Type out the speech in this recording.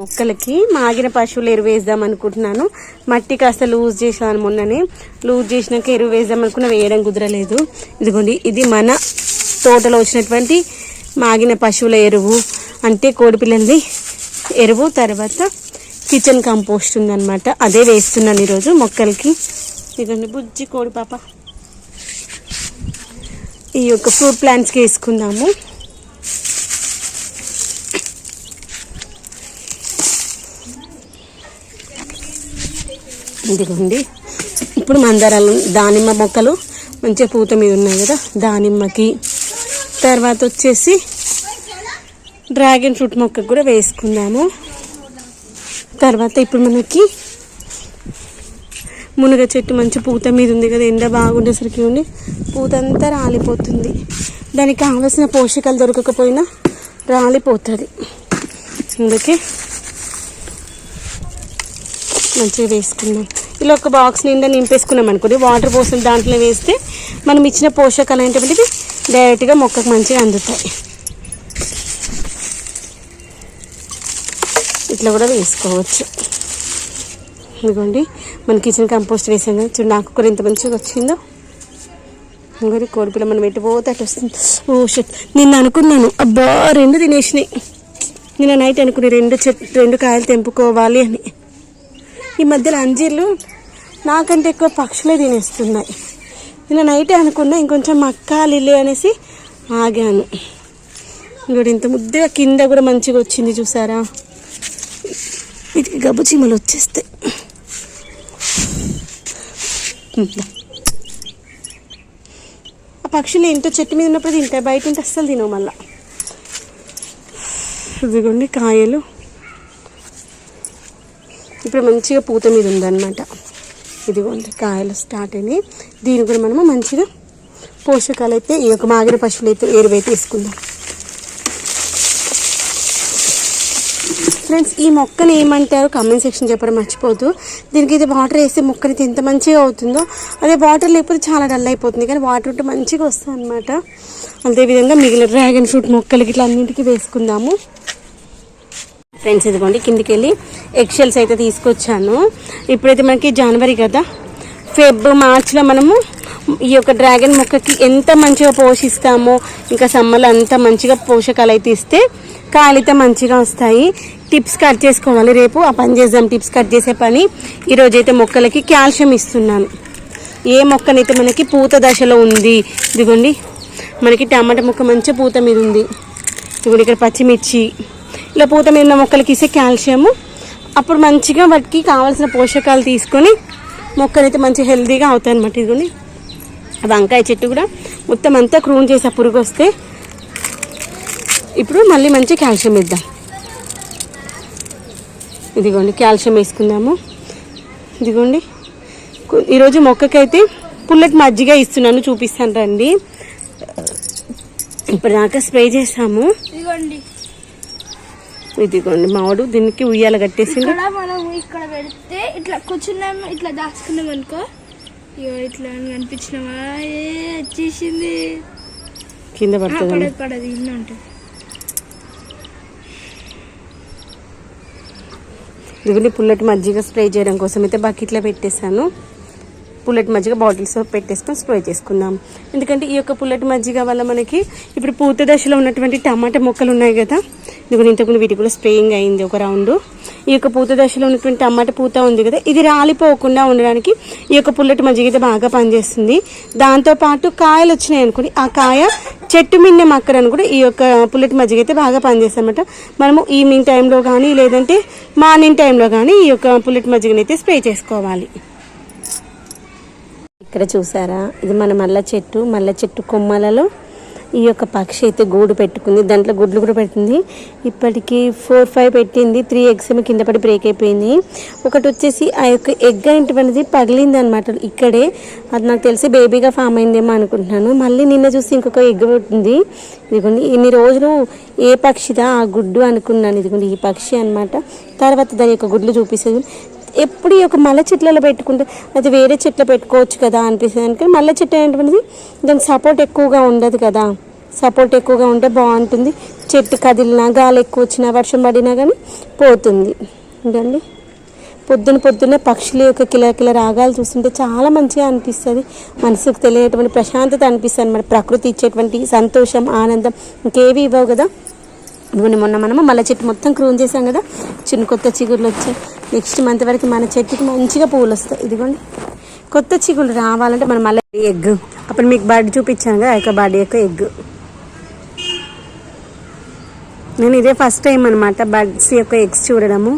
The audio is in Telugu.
మొక్కలకి మాగిన పశువులు ఎరువు వేద్దాం అనుకుంటున్నాను. మట్టి కాస్త లూజ్ చేసాను మొన్ననే. లూజ్ చేసినాక ఎరువు వేద్దాం అనుకున్న వేయడం కుదరలేదు. ఇదిగోండి ఇది మన తోటలో వచ్చినటువంటి మాగిన పశువుల ఎరువు. అంటే కోడిపిల్లలది ఎరువు తర్వాత కిచెన్ కంపోస్ట్ ఉందన్నమాట. అదే వేస్తున్నాను ఈరోజు మొక్కలకి. ఇదండి బుజ్జి కోడి పాప. ఈ యొక్క ఫ్రూట్ ప్లాంట్స్కి వేసుకుందాము. ఇదిగోండి. ఇప్పుడు మందారాలు దానిమ్మ మొక్కలు మంచిగా పూత మీద ఉన్నాయి కదా దానిమ్మకి. తర్వాత వచ్చేసి డ్రాగన్ ఫ్రూట్ మొక్కకు కూడా వేసుకుందాము. తర్వాత ఇప్పుడు మనకి మునగ చెట్టు మంచి పూత మీద ఉంది కదా ఎండ బాగుండేసరికి ఉండి పూత అంతా రాలిపోతుంది. దానికి కావలసిన పోషకాలు దొరకకపోయినా రాలిపోతుంది. అందుకే మంచిగా వేసుకుందాం. ఇలా ఒక బాక్స్ నిండా నింపేసుకున్నాం అనుకోండి వాటర్ పోసిన దాంట్లో వేస్తే మనం ఇచ్చిన పోషకాలు ఏంటంటే డైరెక్ట్గా మొక్కకు మంచిగా అందుతాయి. ఇట్లా కూడా వేసుకోవచ్చు. ఇదిగోండి మన కిచెన్ కంపోస్ట్ వేసాం కదా చూడండి నాకు కూర ఎంత మంచిగా వచ్చిందో. ఇంకోటి కోడిపిల్ల మనం ఎటు పోతే అటు వస్తుంది. ఓ షట్ నిన్న అనుకున్నాను. అబ్బా రెండు తినేసినాయి. నిన్న నైట్ అనుకుని రెండు చె రెండు కాయలు తెంపుకోవాలి అని. ఈ మధ్యలో అంజీర్లు నాకంటే ఎక్కువ పక్షులే తినేస్తున్నాయి. నిన్న నైటే అనుకున్నా ఇంకొంచెం మక్కాలిలే అనేసి ఆగాను. ఇంకోటి ఇంత ముద్దగా కింద కూడా మంచిగా వచ్చింది చూసారా? వీటికి గబ్బు చీమలు వచ్చేస్తాయి. ఆ పక్షులు ఏంటో చెట్టు మీద ఉన్నప్పుడు తింటాయి. బయట ఉంటే అస్సలు తినవు మళ్ళీ. ఇదిగోండి కాయలు. ఇప్పుడు మంచిగా పూత మీద ఉందన్నమాట. ఇదిగోండి కాయలు స్టార్ట్ అయినాయి. దీని కూడా మనము మంచిగా పోషకాలు అయితే ఈ యొక్క మాగిన పశువులు అయితే ఎరువైతే వేసుకుందాం ఫ్రెండ్స్ ఈ మొక్కని ఏమంటారు కామెంట్ సెక్షన్ చెప్పడం మర్చిపోద్దు దీనికి అయితే వాటర్ వేస్తే మొక్కని ఎంత మంచిగా అవుతుందో అదే వాటర్ లేకపోతే చాలా డల్ అయిపోతుంది. కానీ వాటర్ ఉంటే మంచిగా వస్తుంది అనమాట అదేవిధంగా మిగిలిన డ్రాగన్ ఫ్రూట్ మొక్కలకి ఇట్లా అన్నింటికి వేసుకుందాము. ఫ్రెండ్స్ ఇదిగోండి కిందికి వెళ్ళి ఎక్సెల్స్ అయితే తీసుకొచ్చాను. ఇప్పుడైతే మనకి జనవరి కదా. ఫెబ్ మార్చ్లో మనము ఈ యొక్క డ్రాగన్ మొక్కకి ఎంత మంచిగా పోషిస్తామో ఇంకా సమ్మర్లో అంత మంచిగా పోషకాలు అయితే ఇస్తే కాయలు మంచిగా వస్తాయి. టిప్స్ కట్ చేసుకోవాలి రేపు. ఆ పని చేద్దాం టిప్స్ కట్ చేసే పని. ఈరోజు అయితే మొక్కలకి కాల్షియం ఇస్తున్నాను. ఏ మొక్కనైతే మనకి పూత దశలో ఉంది ఇదిగోండి మనకి టమాటా మొక్క మంచిగా పూత మీద ఉంది. ఇదిగోండి ఇక్కడ పచ్చిమిర్చి ఇలా పూత మీద మొక్కలకి ఇస్తే కాల్షియము. అప్పుడు మంచిగా వాటికి కావాల్సిన పోషకాలు తీసుకొని మొక్కలైతే మంచి హెల్దీగా అవుతాయి అనమాట ఇదిగోండి. వంకాయ చెట్టు కూడా మొత్తం అంతా క్రూన్ చేసి ఆ పురుగు వస్తే ఇప్పుడు మళ్ళీ మంచి కాల్షియం ఇద్దాం ఇదిగోండి కాల్షియం వేసుకుందాము. ఇదిగోండి ఈరోజు మొక్కకైతే పుల్లటి మజ్జిగ ఇస్తున్నాను చూపిస్తాను రండి. ఇప్పుడు దాకా స్ప్రే చేసాము ఇదిగోండి. ఇదిగోండి మావాడు దీనికి ఉయ్యాల కట్టేసిండు. ఇక్కడ మనం ఇక్కడ పెడితే ఇట్లా కూర్చున్నాం ఇట్లా దాచుకున్నాం అనుకో. ఇగో ఇట్లా కనిపించినామా ఏ వచ్చేసింది. కింద పడుతుంది. పడదు పడదు ఇన్న ఉంటుంది. ఇదిగోండి పుల్లటి మజ్జిగ స్ప్రే చేయడం కోసం అయితే బకెట్లో పెట్టేశాను. పుల్లటి మజ్జిగ బాటిల్స్ పెట్టేసుకొని స్ప్రే చేసుకుందాం. ఎందుకంటే ఈ యొక్క పుల్లటి మజ్జిగ వల్ల మనకి ఇప్పుడు పూత దశలో ఉన్నటువంటి టమాటా మొక్కలు ఉన్నాయి కదా? ఇదిగో ఇంతకుముందు వీటికి కూడా స్ప్రేయింగ్ అయింది ఒక రౌండ్. ఈ యొక్క పూత దశలో ఉన్నటువంటి టమాటా పూత ఉంది కదా? ఇది రాలిపోకుండా ఉండడానికి ఈ యొక్క పుల్లటి మజ్జిగ అయితే బాగా పనిచేస్తుంది. దాంతోపాటు కాయలు వచ్చినాయి అనుకోండి. ఆ కాయ చెట్టు మిన్నె మక్కరని కూడా ఈ యొక్క పుల్లటి మజ్జిగ అయితే బాగా పనిచేస్తామట మనము ఈవినింగ్ టైంలో కానీ లేదంటే మార్నింగ్ టైంలో కానీ ఈ యొక్క పుల్లటి మజ్జిగని అయితే స్ప్రే చేసుకోవాలి. ఇక్కడ చూసారా? ఇది మన మల్ల చెట్టు. మల్ల చెట్టు కొమ్మలలో ఈ యొక్క పక్షి అయితే గూడు పెట్టుకుంది. దాంట్లో గుడ్లు కూడా పెట్టింది. ఇప్పటికి ఫోర్ ఫైవ్ పెట్టింది. త్రీ ఎగ్స్ ఏమో కింద పడి బ్రేక్ అయిపోయింది. ఒకటి వచ్చేసి ఆ యొక్క ఎగ్ అనేది పగిలింది అనమాట ఇక్కడే అది నాకు తెలిసి బేబీగా ఫామ్ అయిందేమో అనుకుంటున్నాను. మళ్ళీ నిన్న చూసి ఇంకొక ఎగ్ పెట్టింది. ఇదిగోండి ఇన్ని రోజులు ఏ పక్షిదా ఆ గుడ్డు అనుకున్నాను. ఇదిగోండి ఈ పక్షి అన్నమాట. తర్వాత దాని యొక్క గుడ్లు చూపిస్తుంది. ఎప్పుడు ఒక మల్ల చెట్లలో పెట్టుకుంటే అది వేరే చెట్లు పెట్టుకోవచ్చు కదా అనిపిస్తుంది. అందుకని మల్ల చెట్టు అనేటువంటిది దానికి సపోర్ట్ ఎక్కువగా ఉండదు కదా. సపోర్ట్ ఎక్కువగా ఉంటే బాగుంటుంది. చెట్టు కదిలినా గాలి ఎక్కువ వచ్చినా వర్షం పడినా కానీ పోతుంది. ఇంకండి. పొద్దున పొద్దున్నే పక్షుల యొక్క కిలకిల రాగాలు చూస్తుంటే చాలా మంచిగా అనిపిస్తుంది. మనసుకు తెలియటువంటి ప్రశాంతత అనిపిస్తుంది అనమాట ప్రకృతి ఇచ్చేటువంటి సంతోషం ఆనందం ఇంకేవి ఇవ్వవు కదా. ఇదిగోండి మొన్న మనము మళ్ళీ చెట్టు మొత్తం క్రూన్ చేసాం కదా. చిన్న కొత్త చిగురులు వచ్చాయి. నెక్స్ట్ మంత్ వరకు మన చెట్టుకి మంచిగా పూలు వస్తాయి. ఇదిగోండి. కొత్త చిగులు రావాలంటే మనం మళ్ళీ ఎగ్. అప్పుడు మీకు బర్డ్ చూపించాను కదా యొక్క బర్డ్ యొక్క ఎగ్. నేను ఇదే ఫస్ట్ టైం అనమాట బర్డ్స్ యొక్క ఎగ్స్ చూడడము.